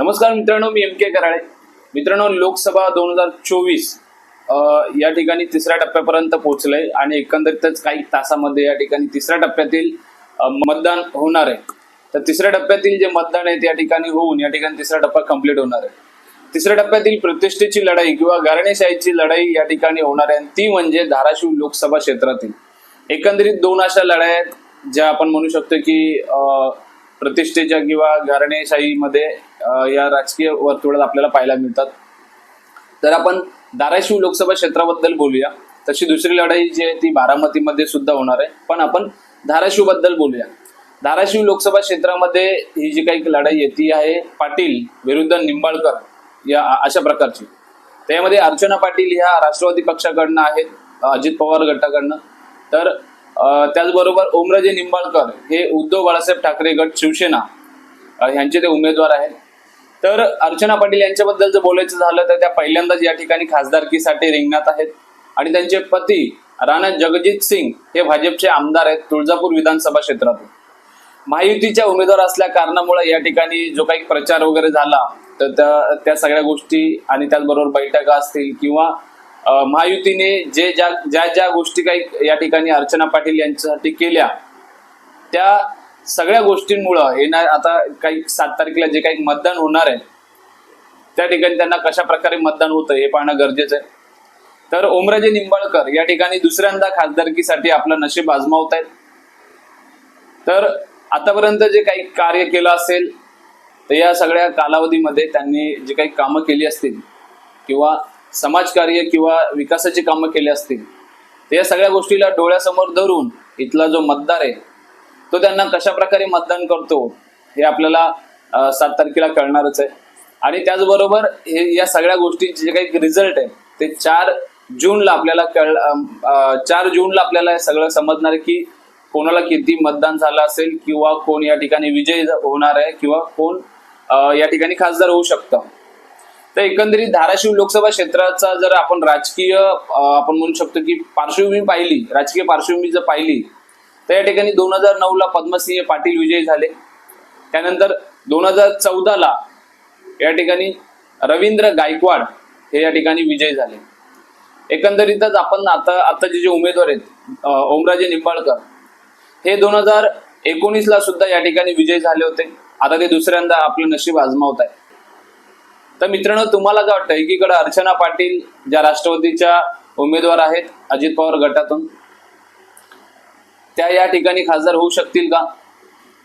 नमस्कार मित्रांनो मी एम के कराळे मित्रांनो लोकसभा दोन हजार चोवीस या ठिकाणी तिसऱ्या टप्प्यापर्यंत पोहोचलंय आणि एकंदरीतच काही तासामध्ये या ठिकाणी तिसऱ्या टप्प्यातील मतदान होणार आहे. तर तिसऱ्या टप्प्यातील जे मतदान आहे त्या ठिकाणी होऊन या ठिकाणी तिसरा टप्पा कंप्लीट होणार आहे. तिसऱ्या टप्प्यातील प्रतिष्ठेची लढाई किंवा गारणेशाहीची लढाई या ठिकाणी होणार आहे आणि ती म्हणजे धाराशिव लोकसभा क्षेत्रातील. एकंदरीत दोन अशा लढाई आहेत ज्या आपण म्हणू शकतो की प्रतिष्ठेच्या किंवा घराणेशाहीमध्ये या राजकीय वर्तुळात आपल्याला पाहायला मिळतात. तर आपण धाराशिव लोकसभा क्षेत्राबद्दल बोलूया. तशी दुसरी लढाई जी आहे ती बारामतीमध्ये सुद्धा होणार आहे. पण आपण धाराशिवबद्दल बोलूया. धाराशिव लोकसभा क्षेत्रामध्ये ही जी काही लढाई आहे ती आहे पाटील विरुद्ध निंबाळकर या अशा प्रकारची. त्यामध्ये अर्चना पाटील ह्या राष्ट्रवादी पक्षाकडनं आहेत अजित पवार गटाकडनं. तर त्याचबरोबर ओमराजे निंबाळकर हे उद्धव बाळासाहेब ठाकरे गट शिवसेना ह्यांचे ते उमेदवार आहेत. तर अर्चना पाटील यांच्याबद्दल जर बोलायचं झालं तर त्या पहिल्यांदाच या ठिकाणी खासदारकीसाठी रिंगणात आहेत. आणि त्यांचे पती राणा जगजित सिंग हे भाजपचे आमदार आहेत तुळजापूर विधानसभा क्षेत्रातून. महायुतीच्या उमेदवार असल्या कारणामुळे या ठिकाणी जो काही प्रचार वगैरे झाला तर त्या त्या सगळ्या गोष्टी आणि त्याचबरोबर बैठका असतील किंवा महायुतीने जे ज्या ज्या ज्या गोष्टी काही या ठिकाणी अर्चना पाटील यांच्यासाठी केल्या त्या सगळ्या गोष्टींमुळं येणार आता काही सात तारखेला जे काही मतदान होणार आहे त्या ठिकाणी त्यांना कशा प्रकारे मतदान होतं हे पाहणं गरजेचं आहे. तर ओमराजे निंबाळकर या ठिकाणी दुसऱ्यांदा खासदारकीसाठी आपलं नशीब आजमावत आहेत. तर आतापर्यंत जे काही कार्य केलं असेल तर या सगळ्या कालावधीमध्ये त्यांनी जे काही कामं केली असतील किंवा समाजकार्य किंवा विकासाची कामं केली असतील तर या सगळ्या गोष्टीला डोळ्यासमोर धरून इथला जो मतदार आहे तो त्यांना कशा प्रकारे मतदान करतो हे आपल्याला सात तारखेला कळणारच आहे. आणि त्याचबरोबर हे या सगळ्या गोष्टींचे जे काही रिझल्ट आहे ते चार जूनला आपल्याला कळ चार जूनला आपल्याला हे सगळं समजणार आहे की कोणाला किती मतदान झालं असेल किंवा कोण या ठिकाणी विजयी होणार आहे किंवा कोण या ठिकाणी खासदार होऊ शकतं. तर एकंदरीत धाराशिव लोकसभा क्षेत्राचा जर आपण राजकीय आपण म्हणू शकतो की पार्श्वभूमी पाहिली राजकीय पार्श्वभूमी जर पाहिली तर या ठिकाणी दोन हजार नऊ ला पद्मसिंह पाटील विजयी झाले. त्यानंतर दोन हजार चौदाला या ठिकाणी रवींद्र गायकवाड हे या ठिकाणी विजयी झाले. एकंदरीतच आपण आता आताचे जे उमेदवार आहेत ओमराजे निंबाळकर हे दोन हजार एकोणीसला सुद्धा या ठिकाणी विजयी झाले होते. आता ते दुसऱ्यांदा आपलं नशीब आजमावत आहे तर मित्रांनो तुम्हाला काय वाटतं? एकीकडे अर्चना पाटील ज्या राष्ट्रवादीच्या उमेदवार आहेत अजित पवार गटातून त्या या ठिकाणी खासदार होऊ शकतील का?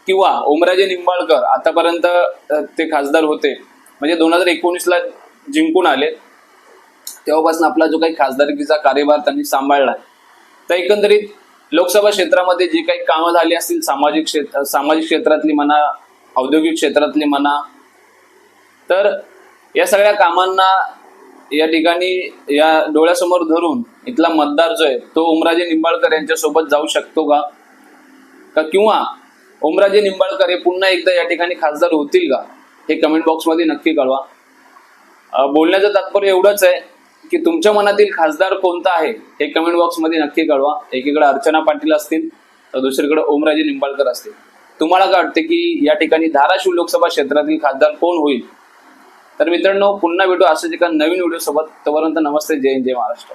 किंवा ओमराजे निंबाळकर आतापर्यंत ते खासदार होते. म्हणजे दोन हजार एकोणीसला जिंकून आले. तेव्हापासून आपला जो काही खासदारकीचा कार्यभार त्यांनी सांभाळला तर एकंदरीत लोकसभा क्षेत्रामध्ये जी काही कामं झाली असतील सामाजिक क्षेत्र सामाजिक क्षेत्रातली म्हणा औद्योगिक क्षेत्रातली म्हणा तर या सगळ्या कामांना या ठिकाणी या डोळ्यासमोर धरून इथला मतदार जो आहे तो ओमराजे निंबाळकर यांच्यासोबत जाऊ शकतो का? का किंवा ओमराजे निंबाळकर हे पुन्हा एकदा या ठिकाणी खासदार होतील का? हे कमेंट बॉक्समध्ये नक्की कळवा. बोलण्याचं तात्पर्य एवढंच आहे की तुमच्या मनातील खासदार कोणता आहे हे कमेंट बॉक्समध्ये नक्की कळवा. एकीकडे अर्चना पाटील असतील तर दुसरीकडे ओमराजे निंबाळकर असतील. तुम्हाला काय वाटते की या ठिकाणी धाराशिव लोकसभा क्षेत्रातील खासदार कोण होईल? तर मित्रांनो पुन्हा भेटू असंच एका नवीन व्हिडिओ सोबत तोपर्यंत नमस्ते जय जय महाराष्ट्र.